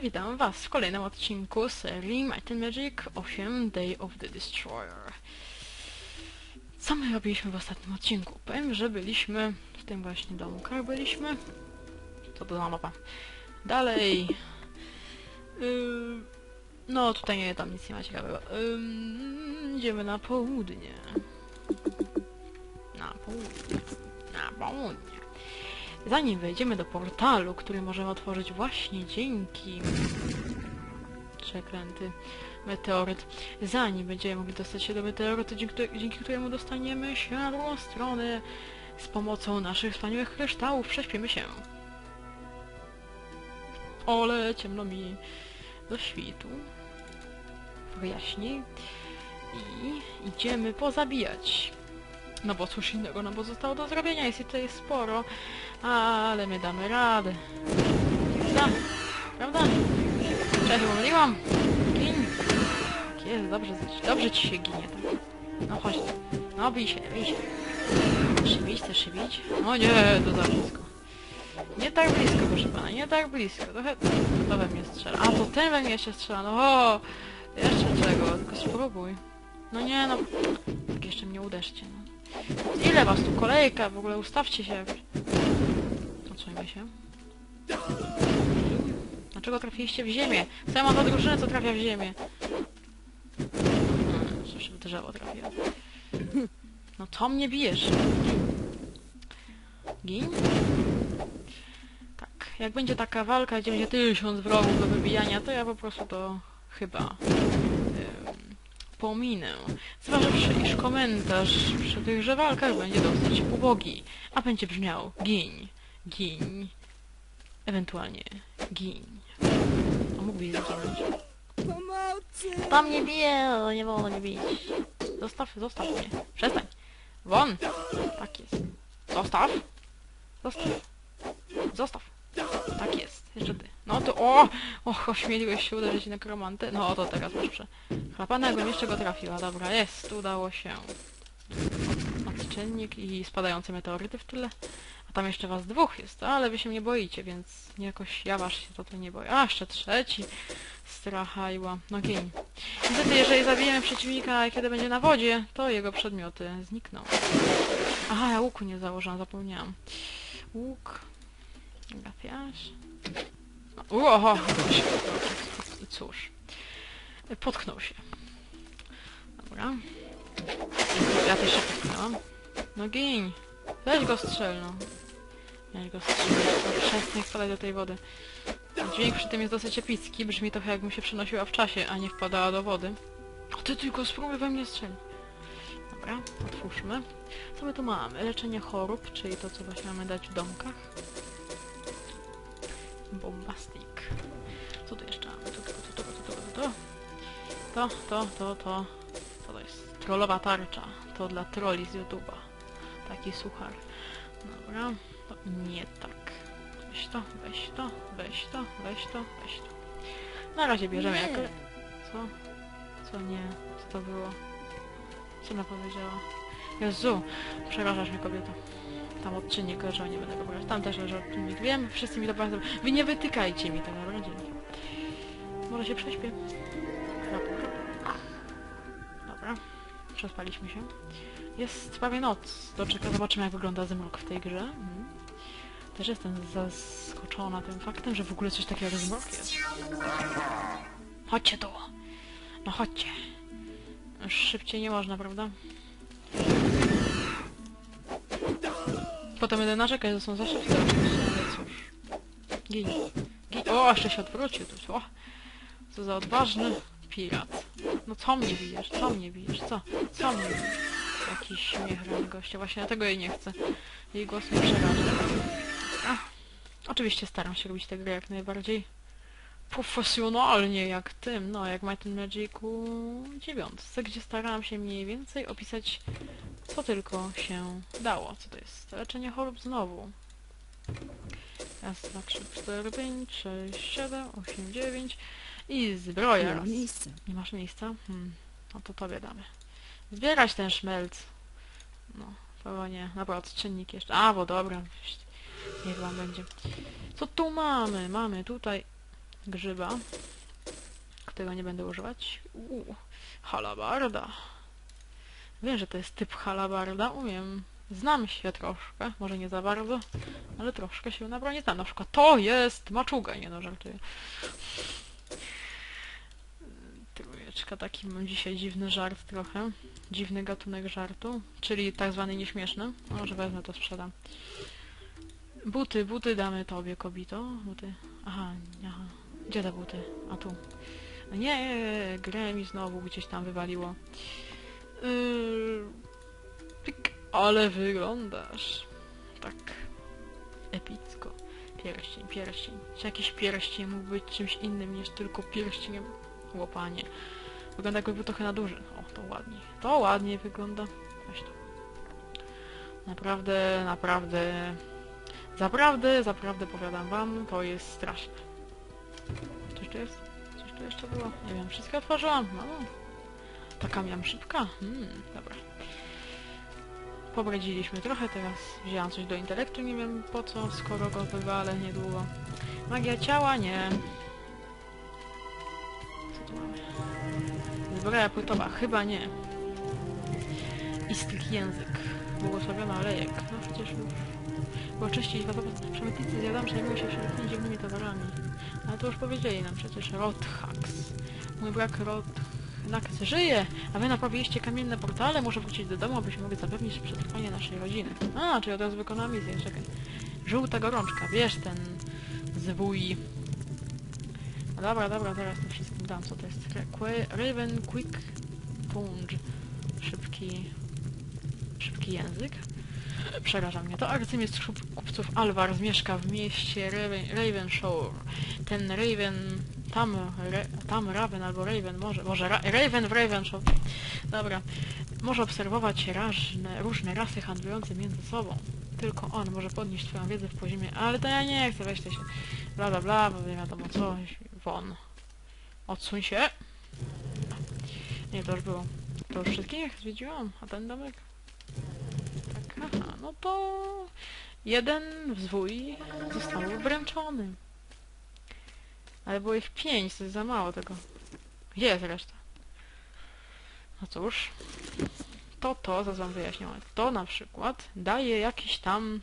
Witam Was w kolejnym odcinku serii Might and Magic 8 Day of the Destroyer. Co my robiliśmy w ostatnim odcinku? Powiem, że byliśmy w tym właśnie domkach byliśmy. Co to za mapa? Dalej. Yy, no tutaj nie, tam nic nie ma ciekawego. Idziemy na południe. Na południe. Na południe. Zanim wejdziemy do portalu, który możemy otworzyć właśnie dzięki przeklęty meteoryt, zanim będziemy mogli dostać się do meteorytu, dzięki, dzięki któremu dostaniemy się na drugą stronę z pomocą naszych wspaniałych kryształów, prześpimy się. Ole, ciemno mi do świtu. Wyjaśnij. I idziemy pozabijać. No bo cóż innego nam pozostało do zrobienia, jest tutaj sporo, ale my damy radę. Prawda? Prawda? Cześć, pomyliłam. Gin. Tak jest, dobrze, dobrze ci się ginie. Tak. No chodź. No bij się, bij się. Szybić, chcesz szybić? O nie, to za blisko. Nie tak blisko, proszę pana, nie tak blisko. Trochę to we mnie strzela. A, to ten we mnie jeszcze strzela, no o! Jeszcze czego, tylko spróbuj. No nie, no. Tak jeszcze mnie uderzcie, no. Ile was tu kolejka? W ogóle ustawcie się. Odsujmy się. Dlaczego trafiliście w ziemię? Co ja mam za drużynę, co trafia w ziemię? Hmm, Coś w drzewo trafiło. No co mnie bijesz? Gin? Tak, jak będzie taka walka, gdzie będzie tysiąc wrogów do wybijania, to ja po prostu to chyba pominę. Zważywszy, iż komentarz przy tychże walkach będzie dosyć ubogi, a będzie brzmiał giń, giń, ewentualnie giń. A mógłbyś zacząć. Pomocy! Tam nie bije, nie wolno mnie bić. Zostaw, zostaw mnie. Przestań. Won! Tak jest. Zostaw. Zostaw. Zostaw. Tak jest. Jeszcze ty. No to o! Och, ośmieliłeś się uderzyć nekromantę. No to teraz prze... Chlapanego jeszcze go trafiła. Dobra, jest. Udało się. Odczynnik i spadające meteoryty w tyle. A tam jeszcze was dwóch jest, ale wy się nie boicie, więc jakoś ja was się tutaj nie boję. A, jeszcze trzeci. Strachajła. No gień. Niestety, jeżeli zabijemy przeciwnika, kiedy będzie na wodzie, to jego przedmioty znikną. Aha, ja łuku nie założyłam, zapomniałam. Łuk. Trafiasz. Oho! I cóż. Potknął się. Dobra. Ja też się potknęłam. No giń. Weź go strzel, no. Weź go strzel. No, Przestań spadać do tej wody. Dźwięk przy tym jest dosyć epicki, brzmi trochę jakbym się przenosiła w czasie, a nie wpadała do wody. A ty tylko spróbuj we mnie strzelić. Dobra, otwórzmy. Co my tu mamy? Leczenie chorób, czyli to, co właśnie mamy dać w domkach. Bombastik. Co tu jeszcze mamy? To, to, to, to, to, to, to, to, to, to, to, to jest? Trollowa tarcza. To dla trolli z YouTube'a. Taki suchar. Dobra, to nie tak. Weź to, weź to, weź to, weź to, weź to. Na razie bierzemy jako... Co? Co nie? Co to było? Co ona powiedziała? Jezu, przerażasz mnie kobieta. Tam odczynnik leżał, nie będę go brać. Tam też leży odczynnik. Wiem, wszyscy mi to bardzo... Wy nie wytykajcie mi tak naprawdę. Dzięki. Może się prześpię. Dobra. Przespaliśmy się. Jest prawie noc. Doczeka, zobaczymy jak wygląda zmrok w tej grze. Mhm. Też jestem zaskoczona tym faktem, że w ogóle coś takiego jak zmrok jest. Chodźcie tu. No chodźcie. Szybciej nie można, prawda? Potem będę narzekać, że są za szybkie oczywiście, ale cóż. Gin. Gin. O, jeszcze się odwrócił tu. O, co za odważny pirat. No co mnie bijesz? Co mnie bijesz? Co? Co mnie bijesz? Jakiś śmiech rany gościa. Właśnie dlatego jej nie chcę. Jej głos mnie przeraża. Oczywiście staram się robić tę grę jak najbardziej profesjonalnie jak tym, no jak Might and Magicu 9, gdzie starałam się mniej więcej opisać co tylko się dało. Co to jest? Leczenie chorób znowu. Raz, dwa, trzy, cztery, pięć, sześć, siedem, osiem, dziewięć i zbroja. Nie ma Raz. miejsca. Nie masz miejsca? Hmm. No to tobie damy. Zbierać ten szmelc. No, to nie. Dobra, odczynnik jeszcze. A, bo dobra. Niech wam będzie. Co tu mamy? Mamy tutaj grzyba, którego nie będę używać. Uuu, halabarda. Wiem, że to jest typ halabarda, umiem. Znam się troszkę, może nie za bardzo, ale troszkę się na broni znam. Na przykład to jest maczuga, nie no, żartuję. Trójeczka, taki mam dzisiaj dziwny żart trochę. Dziwny gatunek żartu, czyli tak zwany nieśmieszny. Może wezmę to sprzedam. Buty, buty damy tobie, kobito. Buty. Aha, aha. Gdzie te buty? A tu. Nie, grę mi znowu gdzieś tam wywaliło. Yy. Ale wyglądasz. Tak. Epicko. Pierścień, pierścień. Czy jakiś pierścień mógł być czymś innym niż tylko pierścieniem? Łopanie. Wygląda jakby trochę na duży. O, to ładnie. To ładnie wygląda. Weź to. Naprawdę, naprawdę... Zaprawdę, zaprawdę powiadam wam, to jest straszne. Coś tu jest? Coś tu jeszcze było? Nie wiem, wszystko otworzyłam. No. Taka miałam szybka. Hmm, dobra. Pobradziliśmy trochę, teraz wzięłam coś do intelektu, nie wiem po co, skoro go wywalę niedługo. Magia ciała? Nie. Co tu mamy? Zbroja płytowa? Chyba nie. Istych język. Błogosławiony alejek. No przecież już... Bo czyścić przemytnicy zjadam, przejmują się wszelkimi dziwnymi towarami. Ale to już powiedzieli nam przecież Rothax. Mój brak Rothax żyje, a wy naprawiliście kamienne portale, muszę wrócić do domu, abyśmy mogli zapewnić przetrwanie naszej rodziny. A, czyli od razu wykonała misję, czekaj. Żółta gorączka, bierz ten zwój. No dobra, dobra, zaraz to wszystkim dam, co to jest. Ra- Raven Quick Punch. Szybki... Szybki język. Przeraża mnie to. Arcymistrz kup- kupców Alvar mieszka w mieście Raven, Ravenshore. Ten Raven... Tam, tam Raven albo Raven może... Może ra, Raven w Ravenshore. Dobra. Może obserwować różne, różne rasy handlujące między sobą. Tylko on może podnieść twoją wiedzę w poziomie... Ale to ja nie chcę, weź się... Bla bla bla, bo nie wiadomo co. Won. Odsuń się. Nie, to już było. To już wszystkich zwiedziłam, a ten domek? Tak, aha, no to jeden zwój został wręczony. Ale było ich pięć, to jest za mało tego. Gdzie jest reszta? No cóż, to to, zaraz wam wyjaśniłam, to na przykład daje jakiś tam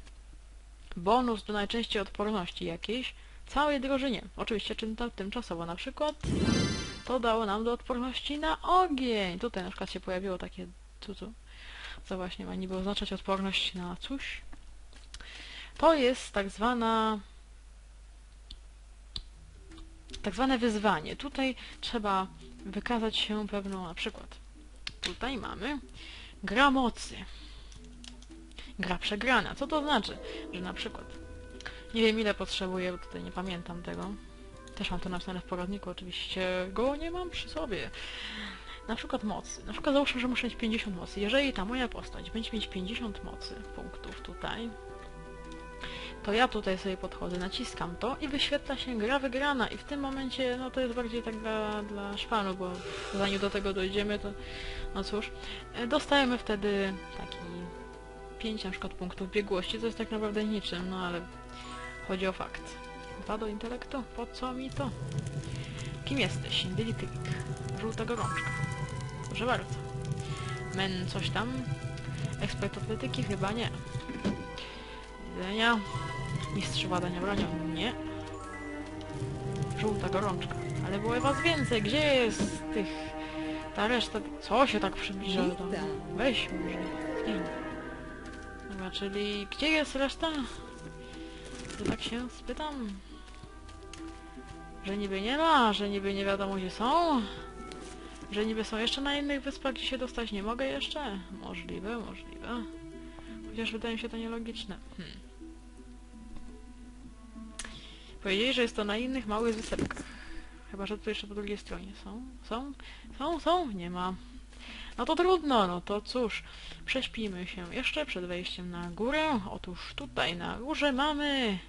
bonus do najczęściej odporności jakiejś całej drużynie. Oczywiście czym to tymczasowo na przykład to dało nam do odporności na ogień. Tutaj na przykład się pojawiło takie tu co właśnie ma niby oznaczać odporność na coś. To jest tak zwana tak zwane wyzwanie. Tutaj trzeba wykazać się pewną na przykład. Tutaj mamy gra mocy. Gra przegrana. Co to znaczy? Że na przykład nie wiem ile potrzebuję, bo tutaj nie pamiętam tego. Też mam to napisane w poradniku, oczywiście go nie mam przy sobie na przykład mocy. Na przykład załóżmy, że muszę mieć 50 mocy. Jeżeli ta moja postać będzie mieć 50 mocy punktów tutaj, to ja tutaj sobie podchodzę, naciskam to i wyświetla się gra wygrana i w tym momencie, no to jest bardziej tak dla, dla szpanu, bo zanim do tego dojdziemy, to no cóż, e, dostajemy wtedy taki 5 na przykład punktów biegłości, co jest tak naprawdę niczym, no ale chodzi o fakt. Dwa do intelektu? Po co mi to? Kim jesteś? Indilityk. Żółta gorączka. Proszę bardzo. Men coś tam. Ekspert atletyki? Chyba nie. Widzenia. Mistrz władania bronią? Nie. Żółta gorączka. Ale było was więcej. Gdzie jest tych... Ta reszta... Co się tak przybliża do... Weź może. Zgiń. Dobra, czyli... Gdzie jest reszta? To tak się spytam. Że niby nie ma, że niby nie wiadomo gdzie są. Że niby są jeszcze na innych wyspach, gdzie się dostać nie mogę jeszcze? Możliwe, możliwe. Chociaż wydaje mi się to nielogiczne. Hmm. Powiedzieli, że jest to na innych małych wysepkach. Chyba, że tu jeszcze po drugiej stronie są. Są? Są? Są? Nie ma. No to trudno, no to cóż. Prześpimy się jeszcze przed wejściem na górę. Otóż tutaj na górze mamy...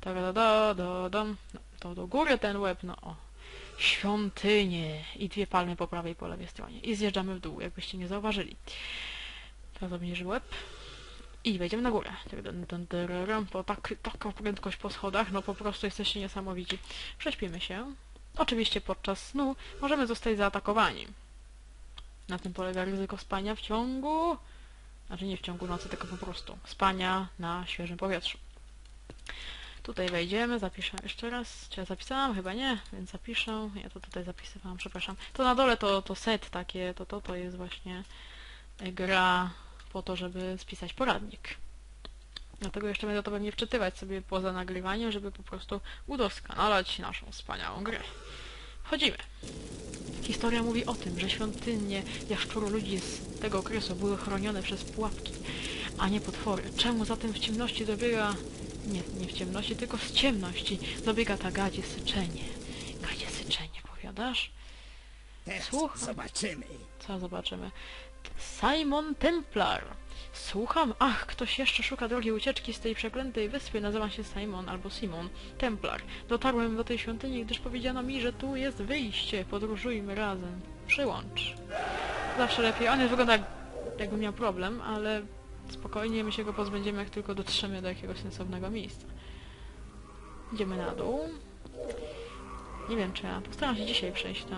Da, da, da, da, dam. No, to do góry ten łeb, no o. Świątynie i dwie palmy po prawej i po lewej stronie. I zjeżdżamy w dół, jakbyście nie zauważyli. Teraz obniży łeb. I wejdziemy na górę. Dun, Bo tak, taka prędkość po schodach, no po prostu jesteście niesamowici. Prześpimy się. Oczywiście podczas snu możemy zostać zaatakowani. Na tym polega ryzyko spania w ciągu... Znaczy nie w ciągu nocy, tylko po prostu spania na świeżym powietrzu. Tutaj wejdziemy, zapiszę jeszcze raz. Czy ja zapisałam? Chyba nie, więc zapiszę. Ja to tutaj zapisywałam, przepraszam. To na dole to, to set takie, to, to to jest właśnie gra po to, żeby spisać poradnik. Dlatego jeszcze będę to pewnie wczytywać sobie poza nagrywaniem, żeby po prostu udoskonalać naszą wspaniałą grę. Wchodzimy. Historia mówi o tym, że świątynie jaszczuru ludzi z tego okresu były chronione przez pułapki, a nie potwory. Czemu zatem w ciemności dobiega... Nie, nie w ciemności, tylko z ciemności dobiega ta gadzie syczenie. Gadzie syczenie, powiadasz? Teraz Słucham. zobaczymy. Co zobaczymy? Simon Templar. Słucham? Ach, ktoś jeszcze szuka drogi ucieczki z tej przeklętej wyspy. Nazywam się Simon albo Simon Templar. Dotarłem do tej świątyni, gdyż powiedziano mi, że tu jest wyjście. Podróżujmy razem. Przyłącz. Zawsze lepiej. On jest wygląda jak, jakby miał problem, ale spokojnie my się go pozbędziemy, jak tylko dotrzemy do jakiegoś sensownego miejsca. Idziemy na dół. Nie wiem, czy ja postaram się dzisiaj przejść tę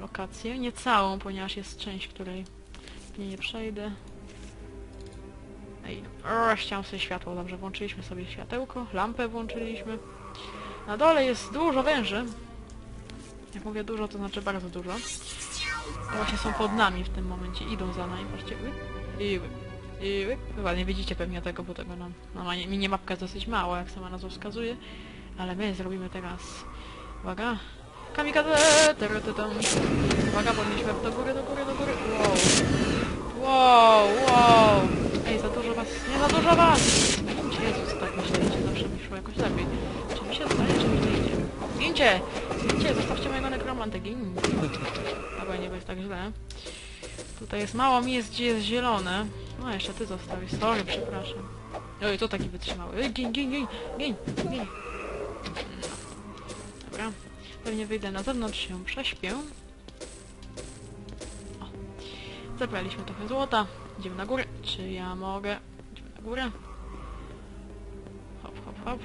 lokację. Nie całą, ponieważ jest część, której pewnie nie przejdę. Ej, o, chciałam sobie światło. Dobrze, włączyliśmy sobie światełko. Lampę włączyliśmy. Na dole jest dużo węży. Jak mówię dużo, to znaczy bardzo dużo. To właśnie są pod nami w tym momencie. Idą za nami. Patrzcie. I łyk, i łyk. Chyba nie widzicie pewnie tego, bo tego nam... No, ma- minimapka jest dosyć mała, jak sama nazwa wskazuje. Ale my zrobimy teraz... Uwaga. Teretytam. Uwaga, podnieśmy do góry, do góry, do góry. Wow. Wow, wow. Ej, za dużo was. Nie za dużo was! Jezus, tak myśleliście, zawsze mi szło jakoś lepiej. Czy mi się zdaje, czy mi to idzie? Gincie! Gincie, zostawcie mojego nekromantę, gin. Dobra, nie jest tak źle. Tutaj jest mało miejsc, gdzie jest zielone. No, jeszcze ty zostawisz. Sorry, przepraszam. Oj, to taki wytrzymały. Ej, gin, gin, gin, gin, gin. Dobra. Pewnie wyjdę na zewnątrz, się prześpię. O. Zabraliśmy trochę złota. Idziemy na górę. Czy ja mogę? Idziemy na górę. Hop, hop, hop.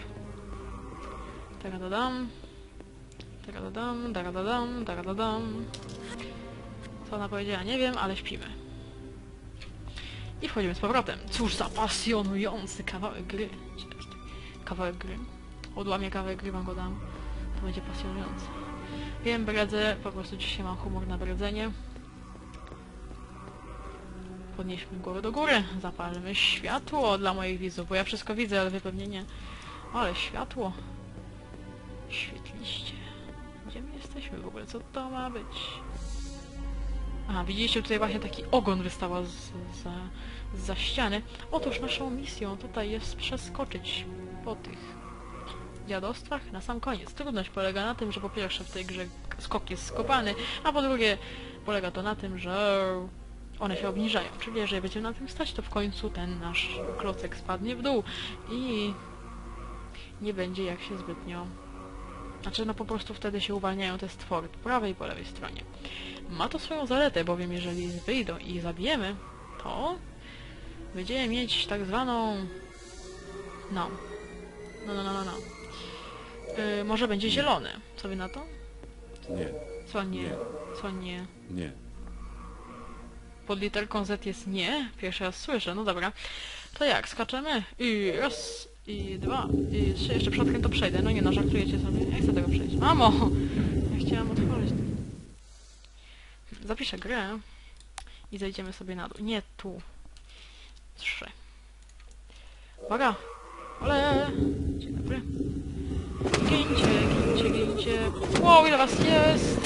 Taradadam. Taradadam, taradadam, taradadam. Co ona powiedziała? Nie wiem, ale śpimy. I wchodzimy z powrotem. Cóż za pasjonujący kawałek gry. Kawałek gry. Odłamię kawałek gry, wam go dam. To będzie pasjonujące. Wiem, bredzę, po prostu dzisiaj mam humor na bredzenie. Podnieśmy głowę do góry, zapalmy światło dla moich widzów, bo ja wszystko widzę, ale wy pewnie nie. Ale światło. Świetliście. Gdzie my jesteśmy w ogóle? Co to ma być? A, widzieliście tutaj właśnie taki ogon wystawał z, za, za ściany. Otóż naszą misją tutaj jest przeskoczyć po tych dziadostwach na sam koniec. Trudność polega na tym, że po pierwsze w tej grze skok jest skopany, a po drugie polega to na tym, że one się obniżają. Czyli jeżeli będziemy na tym stać, to w końcu ten nasz klocek spadnie w dół i nie będzie jak się zbytnio... Znaczy, no po prostu wtedy się uwalniają te stwory po prawej i po lewej stronie. Ma to swoją zaletę, bowiem jeżeli wyjdą i zabijemy, to będziemy mieć tak zwaną... No. No, no, no, no, no. Yy, może będzie zielone. Co wy na to? Nie, Co nie? Nie. Co nie? nie. Pod literką Z jest nie. Pierwszy raz słyszę. No dobra. To jak? Skaczemy? I raz, i dwa, i trzy. Jeszcze przypadkiem to przejdę. No nie no, żartujecie sobie. Ja chcę tego przejść. Mamo! Ja chciałam otworzyć. Zapiszę grę i zejdziemy sobie na dół. Nie tu. Trzy. Uwaga! Ale! Dzień dobry. Gincie, gincie, gincie. Wow, ile was jest!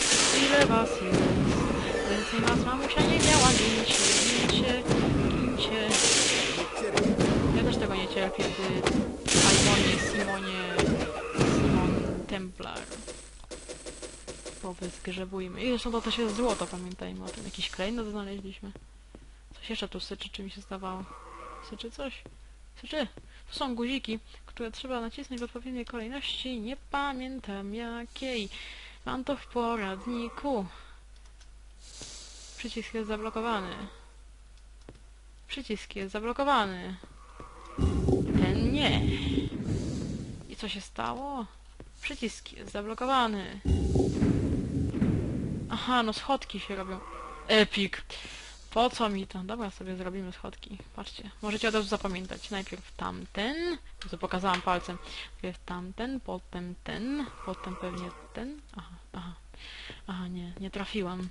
Ile was jest? Więcej was mamusia nie miała. Gincie, gincie, gincie. Ja też tego nie cierpię, ty Simonie, Simonie, Simon Templar. Powyzgrzebujmy. I zresztą to też jest złoto, pamiętajmy o tym. Jakiś klejnot znaleźliśmy. Coś jeszcze tu syczy, czy mi się zdawało. Syczy coś? Syczy. Tu są guziki, które trzeba nacisnąć w odpowiedniej kolejności. Nie pamiętam jakiej. Mam to w poradniku. Przycisk jest zablokowany. Przycisk jest zablokowany. Ten nie. I co się stało? Przycisk jest zablokowany. Aha, no schodki się robią. Epic. Po co mi to? Dobra, sobie zrobimy schodki. Patrzcie, możecie od razu zapamiętać. Najpierw tamten, to pokazałam palcem. Najpierw tamten, potem ten, potem pewnie ten. Aha, aha. Aha, nie, nie trafiłam.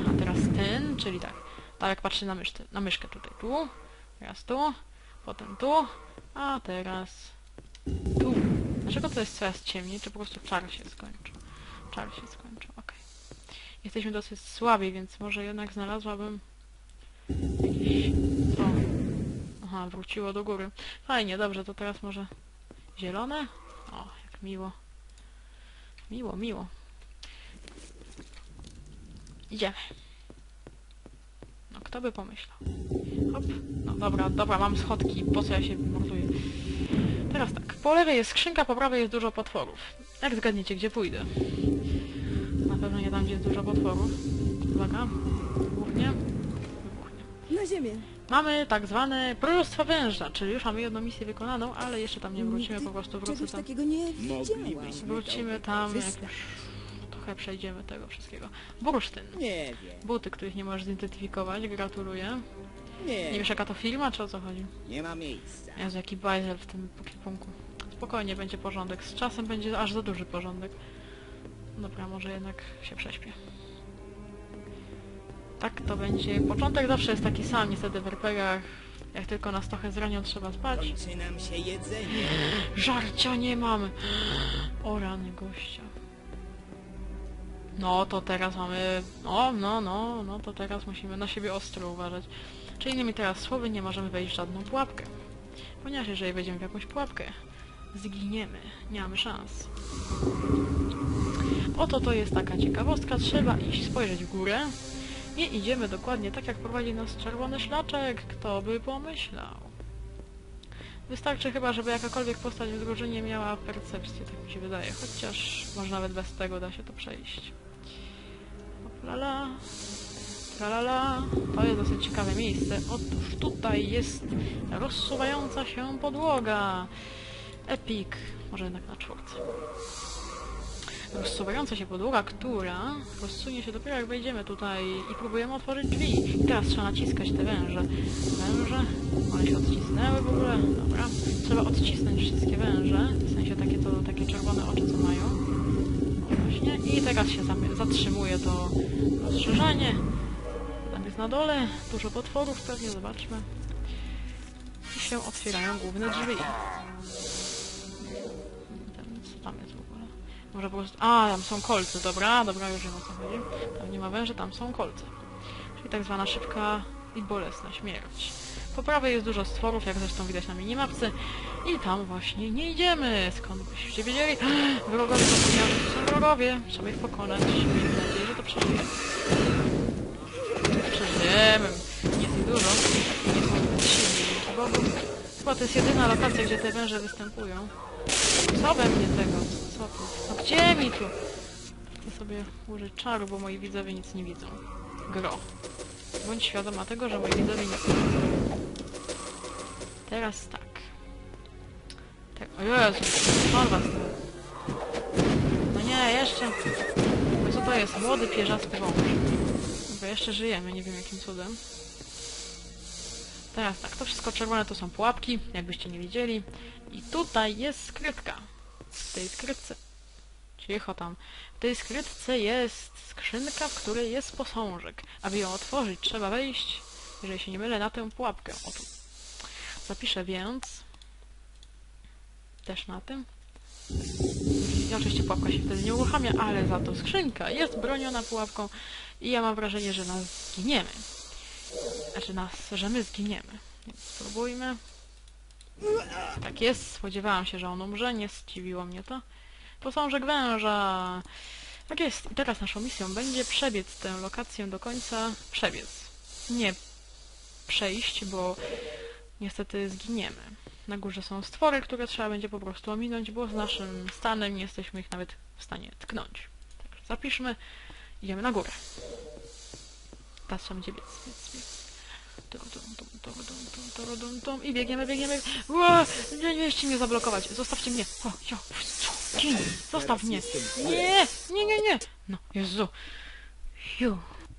Aha, teraz ten, czyli tak. Tak jak patrzę na, myszce, na myszkę tutaj. Tu, teraz tu, potem tu, a teraz tu. Dlaczego to jest coraz ciemniej? Czy po prostu czar się skończył? Czar się skończył, okej. Jesteśmy dosyć słabi, więc może jednak znalazłabym jakiś... Aha, wróciło do góry. Fajnie, dobrze, to teraz może zielone? O, jak miło. Miło, miło. Idziemy. No, kto by pomyślał? Hop. No dobra, dobra, mam schodki, po co ja się morduję? Teraz tak, po lewej jest skrzynka, po prawej jest dużo potworów. Jak zgadniecie, gdzie pójdę? Na pewno nie tam, gdzie jest dużo potworów. Uwaga, wybuchnie. Wybuchnie. Na ziemię. Mamy tak zwane Królestwo Węża, czyli już mamy jedną misję wykonaną, ale jeszcze tam nie wrócimy, po prostu wrócę tam. takiego nie widziałam. Wrócimy tam, jak już trochę przejdziemy tego wszystkiego. Bursztyn. Nie wiem, Buty, których nie możesz zidentyfikować, gratuluję. nie, Nie wiesz jaka to firma, czy o co chodzi? nie ma miejsca. Jezu, jaki bajzel w tym ekwipunku. Spokojnie będzie porządek. Z czasem będzie aż za duży porządek. Dobra, może jednak się prześpię. Tak to będzie. Początek zawsze jest taki sam, niestety w RPGach. Jak tylko nas trochę zranią, trzeba spać. Kończy nam się jedzenie. Żarcia nie mamy. O rany gościa. No to teraz mamy... No, no, no, no to teraz musimy na siebie ostro uważać. Czyli innymi teraz słowy, nie możemy wejść w żadną pułapkę. Ponieważ jeżeli wejdziemy w jakąś pułapkę, zginiemy. Nie mamy szans. Oto to jest taka ciekawostka. Trzeba iść, spojrzeć w górę. Nie idziemy dokładnie tak, jak prowadzi nas czerwony szlaczek. Kto by pomyślał? Wystarczy chyba, żeby jakakolwiek postać w drużynie miała percepcję, tak mi się wydaje. Chociaż może nawet bez tego da się to przejść. Lala, tralala. To jest dosyć ciekawe miejsce. Otóż tutaj jest rozsuwająca się podłoga. Epic. Może jednak na czwórce. Rozsuwająca się podłoga, która rozsunie się dopiero jak wejdziemy tutaj i próbujemy otworzyć drzwi. I teraz trzeba naciskać te węże. Węże? One się odcisnęły w ogóle? Dobra. Trzeba odcisnąć wszystkie węże. W sensie takie, to, takie czerwone oczy, co mają. Właśnie. I teraz się zatrzymuje to rozszerzenie. Tam jest na dole. Dużo potworów pewnie, zobaczmy. I się otwierają główne drzwi. Tam, tam jest w ogóle? Może po prostu... A, tam są kolce, dobra, dobra, już wiem o co chodzi. Tam nie ma węży, tam są kolce. Czyli tak zwana szybka i bolesna śmierć. Po prawej jest dużo stworów, jak zresztą widać na minimapce. I tam właśnie nie idziemy. Skąd byście wiedzieli? Wrogowie zapomniałem, że są wrogowie. Trzeba ich pokonać. Miejmy nadzieję, że to przeżyjemy. Przeżyjemy. Nie jest dużo. Nie są zbyt silni, dzięki Bogu. Chyba to jest jedyna lokacja, gdzie te węże występują. Co we mnie tego? Co tu? No gdzie mi tu? Chcę sobie użyć czaru, bo moi widzowie nic nie widzą. Gro. Bądź świadoma tego, że moi widzowie nic nie widzą. Teraz tak. tak. O Jezu, tu? No nie, jeszcze... No co to jest? Młody, pierzasty wąż. Dobra, jeszcze żyjemy, nie wiem jakim cudem. Teraz tak, to wszystko czerwone to są pułapki, jakbyście nie widzieli. I tutaj jest skrytka. W tej skrytce... Cicho tam. W tej skrytce jest skrzynka, w której jest posążek. Aby ją otworzyć, trzeba wejść, jeżeli się nie mylę, na tę pułapkę. O tu. Zapiszę więc... Też na tym. I oczywiście pułapka się wtedy nie uruchamia, ale za to skrzynka jest broniona pułapką i ja mam wrażenie, że nas zginiemy. Znaczy nas, że my zginiemy. Więc spróbujmy. Tak jest, spodziewałam się, że on umrze, nie zdziwiło mnie to. Posążek węża! Tak jest, i teraz naszą misją będzie przebiec tę lokację do końca. Przebiec. Nie przejść, bo niestety zginiemy. Na górze są stwory, które trzeba będzie po prostu ominąć, bo z naszym stanem nie jesteśmy ich nawet w stanie tknąć. Także zapiszmy, idziemy na górę. Teraz trzeba będzie biec, biec, biec. I biegniemy, biegniemy. Nie, nie mnie zablokować. Zostawcie mnie. O, Zostaw mnie. Nie, nie, nie, nie. No, Jezu. Fiu.